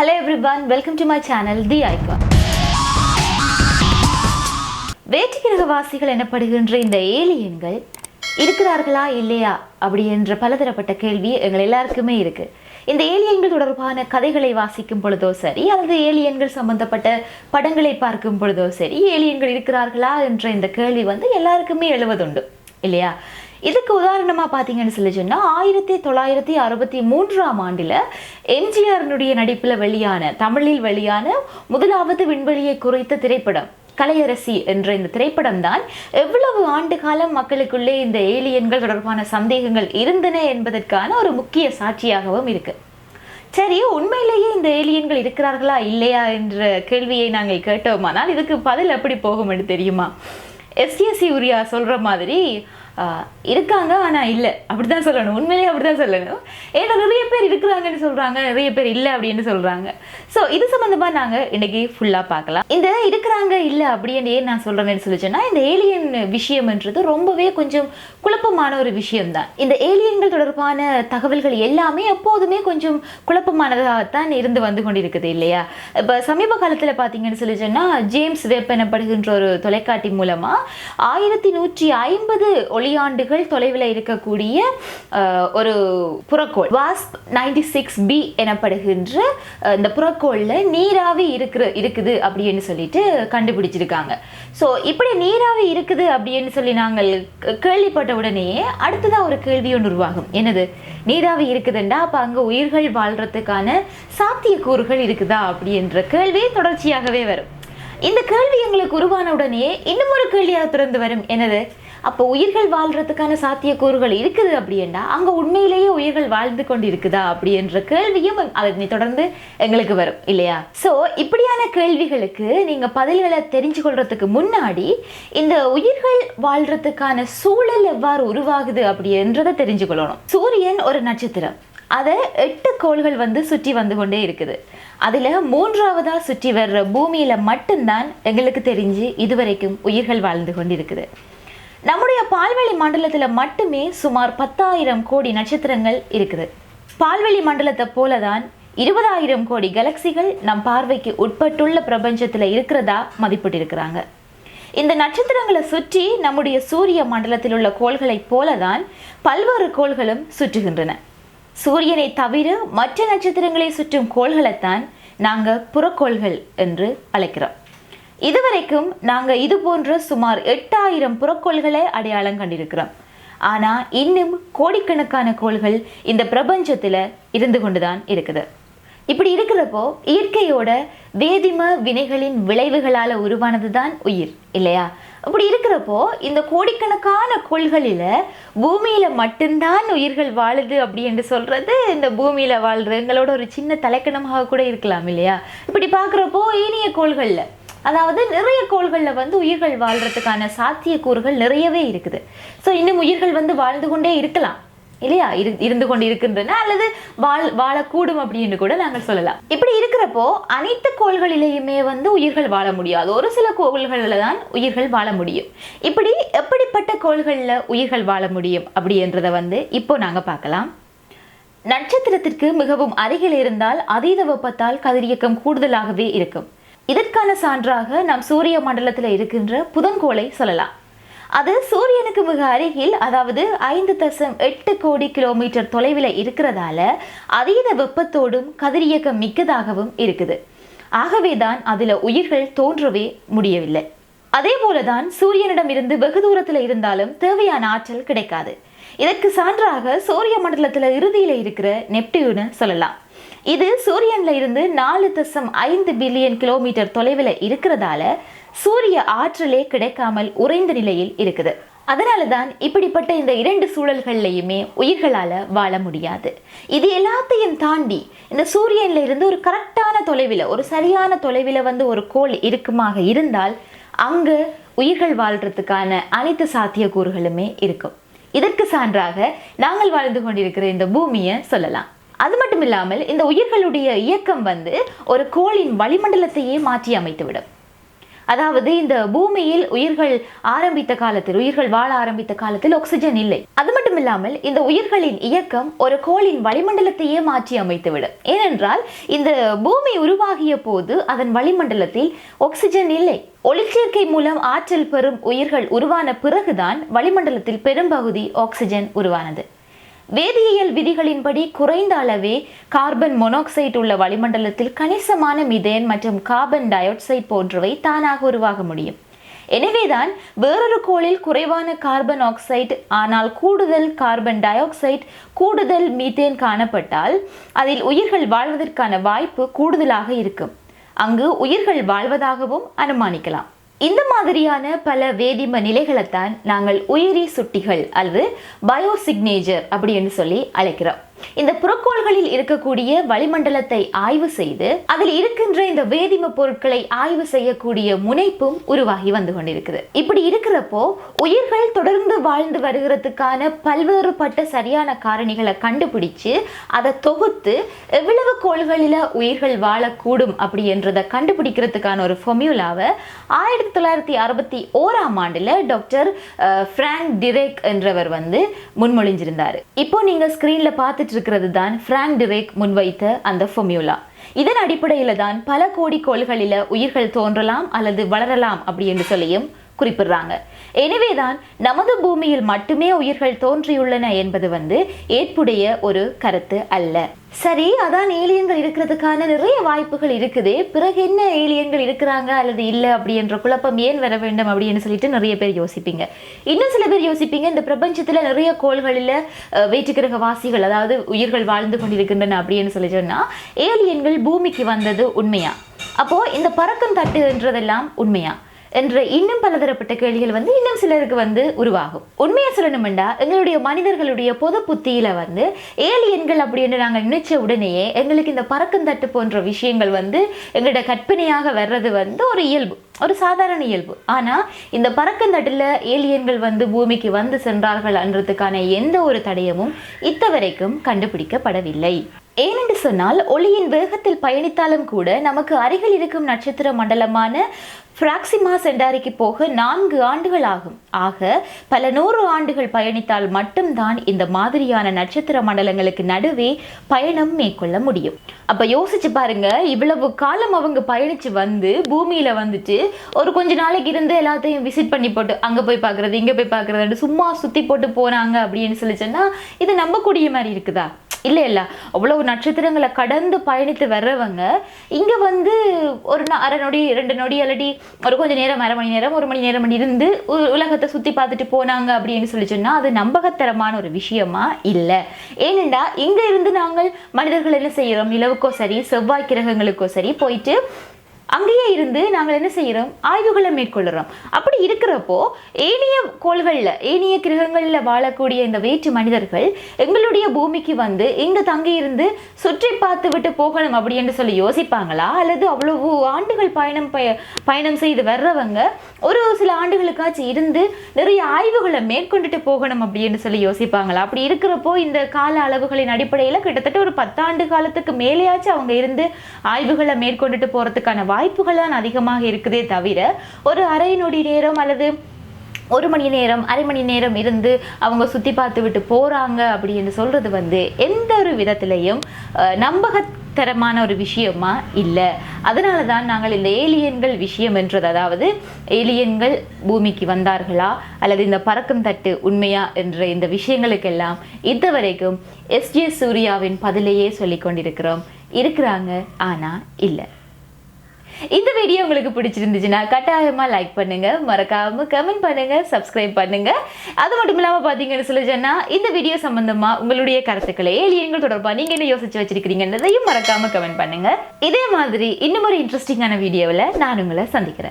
Hello everyone welcome to my channel the icon வேற்றுக்கிரகவாசிகள் எனப்படுகின்ற இந்த ஏலியன்கள் இருக்கிறார்களா இல்லையா அப்படி என்ற பலதரப்பட்ட கேள்வி எங்கள் எல்லாருக்குமே இருக்கு. இந்த ஏலியன்கள் தொடர்பான கதைகளை வாசிக்கும் பொழுதோ சரி அல்லது ஏலியன்கள் சம்பந்தப்பட்ட படங்களை பார்க்கும் பொழுதோ சரி ஏலியன்கள் இருக்கிறார்களா என்ற இந்த கேள்வி வந்து எல்லாருக்குமே எழுவதுண்டு இல்லையா? இதுக்கு உதாரணமாக பார்த்தீங்கன்னு சொல்லி சொன்னால் ஆயிரத்தி தொள்ளாயிரத்தி அறுபத்தி மூன்றாம் ஆண்டில் எம்ஜிஆரினுடைய நடிப்பில் வெளியான தமிழில் வெளியான முதலாவது விண்வெளியை குறித்த திரைப்படம் கலையரசி என்ற இந்த திரைப்படம் தான் எவ்வளவு ஆண்டு காலம் மக்களுக்குள்ளே இந்த ஏலியன்கள் தொடர்பான சந்தேகங்கள் இருந்தன என்பதற்கான ஒரு முக்கிய சாட்சியாகவும் இருக்கு. சரி உண்மையிலேயே இந்த ஏலியன்கள் இருக்கிறார்களா இல்லையா என்ற கேள்வியை நாங்கள் கேட்டோமானால் இதுக்கு பதில் எப்படி போகும் என்று தெரியுமா எஸ்டிஎஸ்சி உரியா சொல்ற மாதிரி இருக்காங்க ஆனா இல்லை. அப்படிதான் சொல்லணும். உண்மையிலேயே அப்படிதான் சொல்லணும். ஏன்னா நிறைய பேர் இருக்கிறாங்கன்னு சொல்றாங்க நிறைய பேர் இல்லை அப்படின்னு சொல்றாங்க. ஸோ இது சம்மந்தமாக நாங்க இன்னைக்கு ஃபுல்லா பார்க்கலாம். இந்த இருக்கிறாங்க இல்லை அப்படின்னு ஏன் நான் சொல்றேன்னு சொல்லி இந்த ஏலியன் விஷயம்ன்றது ரொம்பவே கொஞ்சம் குழப்பமான ஒரு விஷயம்தான். இந்த ஏலியன்கள் தொடர்பான தகவல்கள் எல்லாமே எப்போதுமே கொஞ்சம் குழப்பமானதாகத்தான் இருந்து வந்து கொண்டிருக்குது இல்லையா? இப்போ சமீப காலத்தில் பார்த்தீங்கன்னு சொல்லி சொன்னா ஜேம்ஸ் வெப் எனப்படுகின்ற ஒரு தொலைக்காட்டி மூலமா ஆயிரத்தி நூற்றி ஐம்பது ஒளியாண்டுகள் தொலைவில் இருக்கக்கூடிய ஒரு புறக்கோள். வாஸ்ப் நைன்டி சிக்ஸ் பி எனப்படுகின்ற இந்த புறக்கோளில் நீராவி இருக்கிற இருக்குது அப்படின்னு சொல்லிட்டு கண்டுபிடிச்சிருக்காங்க. ஸோ இப்படி நீராவி இருக்குது அப்படின்னு சொல்லி நாங்கள் கேள்விப்பட்ட உடனேயே அடுத்ததாக ஒரு கேள்வி ஒன்று உருவாகும். என்னது? நீராவி இருக்குதுண்டா அப்போ அங்கே உயிர்கள் வாழ்றதுக்கான சாத்தியக்கூறுகள் இருக்குதா அப்படின்ற கேள்வி தொடர்ச்சியாகவே வரும். இந்த கேள்வி எங்களுக்கு உருவான உடனே இன்னும் ஒரு கேள்வியாக திறந்து வரும். என்னது? அப்போ உயிர்கள் வாழ்கிறதுக்கான சாத்தியக்கூறுகள் இருக்குது அப்படின்னா அங்கே உண்மையிலேயே உயிர்கள் வாழ்ந்து கொண்டு இருக்குதா அப்படின்ற கேள்வியும் அதை தொடர்ந்து எங்களுக்கு வரும் இல்லையா? ஸோ இப்படியான கேள்விகளுக்கு நீங்கள் பதில்களை தெரிஞ்சு கொள்றதுக்கு முன்னாடி இந்த உயிர்கள் வாழ்கிறதுக்கான சூழல் எவ்வாறு உருவாகுது அப்படின்றத தெரிஞ்சு கொள்ளணும். சூரியன் ஒரு நட்சத்திரம். அதை எட்டு கோள்கள் வந்து சுற்றி வந்து கொண்டே இருக்குது. அதில் மூன்றாவதா சுற்றி வர்ற பூமியில் மட்டும்தான் எங்களுக்கு தெரிஞ்சு இதுவரைக்கும் உயிர்கள் வாழ்ந்து கொண்டிருக்குது. நம்முடைய பால்வெளி மண்டலத்தில் மட்டுமே சுமார் பத்தாயிரம் கோடி நட்சத்திரங்கள் இருக்குது. பால்வெளி மண்டலத்தை போலதான் இருபதாயிரம் கோடி கலக்சிகள் நம் பார்வைக்கு உட்பட்டுள்ள பிரபஞ்சத்தில் இருக்கிறதா மதிப்பிட்டிருக்கிறாங்க. இந்த நட்சத்திரங்களை சுற்றி நம்முடைய சூரிய மண்டலத்தில் உள்ள கோள்களைப் போலதான் பல்வேறு கோள்களும் சுற்றுகின்றன. சூரியனை தவிர மற்ற நட்சத்திரங்களை சுற்றும் கோள்களைத்தான் நாங்கள் புறக்கோள்கள் என்று அழைக்கிறோம். இதுவரைக்கும் நாங்கள் இது போன்ற சுமார் எட்டாயிரம் புறக்கோள்களை அடையாளம் கண்டிருக்கிறோம். ஆனால் இன்னும் கோடிக்கணக்கான கோள்கள் இந்த பிரபஞ்சத்தில் இருந்து கொண்டுதான் இருக்குது. இப்படி இருக்கிறப்போ இயற்கையோட வேதிம வினைகளின் விளைவுகளால் உருவானது தான் உயிர் இல்லையா? அப்படி இருக்கிறப்போ இந்த கோடிக்கணக்கான கோள்களில் பூமியில் மட்டும்தான் உயிர்கள் வாழுது அப்படி என்று சொல்கிறது இந்த பூமியில் வாழ்கிற எங்களோட ஒரு சின்ன தலைக்கணமாக கூட இருக்கலாம் இல்லையா? இப்படி பார்க்குறப்போ ஏனைய கோள்களில் அதாவது நிறைய கோள்களில் வந்து உயிர்கள் வாழ்கிறதுக்கான சாத்தியக்கூறுகள் நிறையவே இருக்குது. ஸோ இன்னும் உயிர்கள் வந்து வாழ்ந்து கொண்டே இருக்கலாம். இல்லையா? இரு இருந்து கொண்டு இருக்கின்றன அல்லது வாழ் வாழக்கூடும் அப்படின்னு கூட நாங்கள் சொல்லலாம். இப்படி இருக்கிறப்போ அனைத்து கோள்களிலேயுமே வந்து உயிர்கள் வாழ முடியாது. ஒரு சில கோள்களில் தான் உயிர்கள் வாழ முடியும். இப்படி எப்படிப்பட்ட கோள்களில் உயிர்கள் வாழ முடியும் அப்படின்றத வந்து இப்போ நாங்கள் பார்க்கலாம். நட்சத்திரத்திற்கு மிகவும் அருகில் இருந்தால் அதீத வெப்பத்தால் கதிரியக்கம் கூடுதலாகவே இருக்கும். இதற்கான சான்றாக நாம் சூரிய மண்டலத்தில் இருக்கின்ற புதன்கோளை சொல்லலாம். அது சூரியனுக்கு மிக அருகில் அதாவது ஐந்து தசம் எட்டு கோடி கிலோமீட்டர் தொலைவில் இருக்கிறதால அதீத வெப்பத்தோடும் கதிரியக்கம் மிக்கதாகவும் இருக்குது. ஆகவேதான் அதில் உயிர்கள் தோன்றவே முடியவில்லை. அதே போலதான் சூரியனிடம் இருந்து வெகு தூரத்தில் இருந்தாலும் தேவையான ஆற்றல் கிடைக்காது. இதற்கு சான்றாக சூரிய மண்டலத்தில் இறுதியில் இருக்கிற நெப்டியூனை சொல்லலாம். இது சூரியன்ல இருந்து நாலு தசம் ஐந்து பில்லியன் கிலோமீட்டர் தொலைவில் இருக்கிறதால சூரிய ஆற்றலே கிடைக்காமல் உறைந்த நிலையில் இருக்குது. அதனால தான் இப்படிப்பட்ட இந்த இரண்டு சூழல்கள்லையுமே உயிர்களால் வாழ முடியாது. இது எல்லாத்தையும் தாண்டி இந்த சூரியன்ல இருந்து ஒரு கரெக்டான தொலைவில் ஒரு சரியான தொலைவில் வந்து ஒரு கோள் இருக்குமாக இருந்தால் அங்கு உயிர்கள் வாழ்கிறதுக்கான அனைத்து சாத்தியக்கூறுகளுமே இருக்கும். இதற்கு சான்றாக நாங்கள் வாழ்ந்து கொண்டிருக்கிற இந்த பூமியை சொல்லலாம். அது மட்டும் இல்லாமல் இந்த உயிர்களுடைய இயக்கம் வந்து ஒரு கோளின் வளிமண்டலத்தையே மாற்றி அமைத்துவிடும். அதாவது இந்த பூமியில் உயிர்கள் ஆரம்பித்த காலத்தில் உயிர்கள் வாழ ஆரம்பித்த காலத்தில் ஆக்சிஜன் இல்லை. அது மட்டும் இல்லாமல் இந்த உயிர்களின் இயக்கம் ஒரு கோளின் வளிமண்டலத்தையே மாற்றி அமைத்துவிடும். ஏனென்றால் இந்த பூமி உருவாகிய போது அதன் வளிமண்டலத்தில் ஆக்சிஜன் இல்லை. ஒளிச்சேர்க்கை மூலம் ஆற்றல் பெறும் உயிர்கள் உருவான பிறகுதான் வளிமண்டலத்தில் பெரும்பகுதி ஆக்சிஜன் உருவானது. வேதியியல் விதிகளின்படி குறைந்த அளவே கார்பன் மொனாக்சைடு உள்ள வளிமண்டலத்தில் கணிசமான மிதேன் மற்றும் கார்பன் டை ஆக்சைடு போன்றவை தானாக உருவாக முடியும். எனவேதான் வேறொரு கோளில் குறைவான கார்பன் ஆக்சைடு ஆனால் கூடுதல் கார்பன் டை ஆக்சைடு கூடுதல் மீத்தேன் காணப்பட்டால் அதில் உயிர்கள் வாழ்வதற்கான வாய்ப்பு கூடுதலாக இருக்கும். அங்கு உயிர்கள் வாழ்வதாகவும் அனுமானிக்கலாம். இந்த மாதிரியான பல வேதிம நிலைகளைத்தான் நாங்கள் உயிரி சுட்டிகள் அல்லது பயோசிக்னேச்சர் அப்படின்னு சொல்லி அழைக்கிறோம். இந்த புறக்கோள்களில் இருக்கக்கூடிய வளிமண்டலத்தை ஆய்வு செய்து அதில் இருக்கின்ற இந்த வேதிம பொருட்களை ஆய்வு செய்யக்கூடிய முனைப்பும் உருவாகி வந்து கொண்டிருக்குது. இப்படி இருக்கிறப்போ உயிர்கள் தொடர்ந்து வாழ்ந்து வருகிறதுக்கான பல்வேறுபட்ட சரியான காரணிகளை கண்டுபிடிச்சு அதை தொகுத்து எவ்வளவு கோள்களில் உயிர்கள் வாழக்கூடும் அப்படின்றதை கண்டுபிடிக்கிறதுக்கான ஒரு ஃபொமியூலாவை ஆயிரத்தி தொள்ளாயிரத்தி அறுபத்தி ஓராம் ஆண்டில் டாக்டர் ஃப்ராங்க் டிரேக் என்றவர் வந்து முன்மொழிஞ்சிருந்தார். இப்போ நீங்கள் ஸ்க்ரீனில் பார்த்துட்டு இருக்கிறது தான் ஃப்ராங்க் டிரேக் முன்வைத்த அந்த ஃபொமியூலா இதன் அடிப்படையில் தான் பல கோடி கோள்களில் உயிர்கள் தோன்றலாம் அல்லது வளரலாம் அப்படி என்று சொல்லியும் குறிப்பிடுறாங்க. எனவேதான் நமது பூமியில் மட்டுமே உயிர்கள் தோன்றியுள்ளன என்பது வந்து ஏற்புடைய ஒரு கருத்து அல்ல. சரி அதான் ஏலியன்கள் இருக்கிறதுக்கான நிறைய வாய்ப்புகள் இருக்குது. பிறகு என்ன ஏலியன்கள் இருக்கிறாங்க அல்லது இல்லை அப்படின்ற குழப்பம் ஏன் வர வேண்டும் அப்படின்னு சொல்லிட்டு நிறைய பேர் யோசிப்பீங்க. இன்னும் சில பேர் யோசிப்பீங்க இந்த பிரபஞ்சத்துல நிறைய கோள்களில் வேற்றுக்கிரக வாசிகள் அதாவது உயிர்கள் வாழ்ந்து கொண்டிருக்கின்றன அப்படின்னு சொல்லி சொன்னால் ஏலியன்கள் பூமிக்கு வந்தது உண்மையா? அப்போ இந்த பறக்கும் தட்டுன்றதெல்லாம் உண்மையா? என்ற இன்னும் பலதரப்பட்ட கேள்விகள் வந்து இன்னும் சிலருக்கு வந்து உருவாகும். உண்மையை சொல்லணும்டா எங்களுடைய மனிதர்களுடைய பொது புத்தியில் வந்து ஏலியன்கள் அப்படின்னு நாங்கள் நினைச்ச உடனேயே எங்களுக்கு இந்த பறக்கந்தட்டு போன்ற விஷயங்கள் வந்து எங்களோட கற்பனையாக வர்றது வந்து ஒரு இயல்பு ஒரு சாதாரண இயல்பு. ஆனால் இந்த பறக்கந்தட்டில் ஏலியன்கள் வந்து பூமிக்கு வந்து சென்றார்கள் என்றதுக்கான எந்த ஒரு தடயமும் இத்தவரைக்கும் கண்டுபிடிக்கப்படவில்லை. ஏனென்று சொன்னால் ஒளியின் வேகத்தில் பயணித்தாலும் கூட நமக்கு அருகில் இருக்கும் நட்சத்திர மண்டலமான பிராக்சிமா சென்டாரிக்கு போக நான்கு ஆண்டுகள் ஆகும். ஆக பல நூறு ஆண்டுகள் பயணித்தால் மட்டும்தான் இந்த மாதிரியான நட்சத்திர மண்டலங்களுக்கு நடுவே பயணம் மேற்கொள்ள முடியும். அப்ப யோசிச்சு பாருங்க இவ்வளவு காலம் அவங்க பயணிச்சு வந்து பூமியில வந்துட்டு ஒரு கொஞ்ச நாளைக்கு இருந்து எல்லாத்தையும் விசிட் பண்ணி போட்டு அங்க போய் பார்க்கறது இங்க போய் பார்க்கறது சும்மா சுத்தி போட்டு போனாங்க அப்படின்னு சொல்லி சொன்னால் இது நம்பக்கூடிய மாதிரி இருக்குதா? இல்லை இல்லை. அவ்வளவு நட்சத்திரங்களை கடந்து பயணித்து வர்றவங்க இங்கே வந்து ஒரு அரை நொடி ரெண்டு நொடி அல்லடி ஒரு கொஞ்சம் நேரம் அரை மணி நேரம் ஒரு மணி நேரம் இருந்து உ- உலகத்தை சுற்றி பார்த்துட்டு போனாங்க அப்படின்னு சொல்லி சொன்னால் அது நம்பகத்தரமான ஒரு விஷயமா? இல்லை. ஏனெண்டா இங்கே இருந்து நாங்கள் மனிதர்கள் என்ன செய்கிறோம் நிலவுக்கோ சரி செவ்வாய் கிரகங்களுக்கோ சரி போயிட்டு அங்கேயே இருந்து நாங்கள் என்ன செய்கிறோம்? ஆய்வுகளை மேற்கொள்கிறோம். அப்படி இருக்கிறப்போ ஏனைய கோள்களில் ஏனைய கிரகங்களில் வாழக்கூடிய இந்த வேற்று மனிதர்கள் எங்களுடைய பூமிக்கு வந்து இங்கே தங்கி இருந்து சுற்றி பார்த்து விட்டு போகணும் அப்படின்னு சொல்லி யோசிப்பாங்களா? அல்லது அவ்வளவு ஆண்டுகள் பயணம் பய பயணம் செய்து வர்றவங்க ஒரு சில ஆண்டுகளுக்காச்சும் இருந்து நிறைய ஆய்வுகளை மேற்கொண்டுட்டு போகணும் அப்படின்னு சொல்லி யோசிப்பாங்களா? அப்படி இருக்கிறப்போ இந்த கால அளவுகளின் அடிப்படையில் கிட்டத்தட்ட ஒரு பத்தாண்டு காலத்துக்கு மேலேயாச்சும் அவங்க இருந்து ஆய்வுகளை மேற்கொண்டுட்டு போகிறதுக்கான வாய்ப்புகள் தான் அதிகமாக இருக்குதே தவிர ஒரு அரை நொடி நேரம் அல்லது ஒரு மணி நேரம் அரை மணி நேரம் இருந்து அவங்க சுற்றி பார்த்து விட்டு போகிறாங்க அப்படின்னு சொல்கிறது வந்து எந்த ஒரு விதத்துலேயும் நம்பகத்தரமான ஒரு விஷயமா இல்லை. அதனால தான் நாங்கள் இந்த ஏலியன்கள் விஷயம் என்றது அதாவது ஏலியன்கள் பூமிக்கு வந்தார்களா அல்லது இந்த பறக்கும் தட்டு உண்மையா என்ற இந்த விஷயங்களுக்கெல்லாம் இதுவரைக்கும் எஸ்ஜே சூர்யாவின் பதிலையே சொல்லி கொண்டிருக்கிறோம். இருக்கிறாங்க ஆனால் இல்லை. இந்த வீடியோ உங்களுக்கு பிடிச்சிருந்துச்சுன்னா கட்டாயமாக லைக் பண்ணுங்க. மறக்காம கமெண்ட் பண்ணுங்க சப்ஸ்கிரைப் பண்ணுங்க. அது மட்டும் இல்லாமல் பார்த்தீங்கன்னு சொல்லி சொன்னால் இந்த வீடியோ சம்பந்தமா உங்களுடைய கருத்துக்களை ஏலியன்கள் தொடர்பாக நீங்க என்ன யோசிச்சு வச்சிருக்கிறீங்கன்றதையும் மறக்காம கமெண்ட் பண்ணுங்க. இதே மாதிரி இன்னும் ஒரு இன்ட்ரெஸ்டிங்கான வீடியோவில் நான் உங்களை சந்திக்கிறேன்.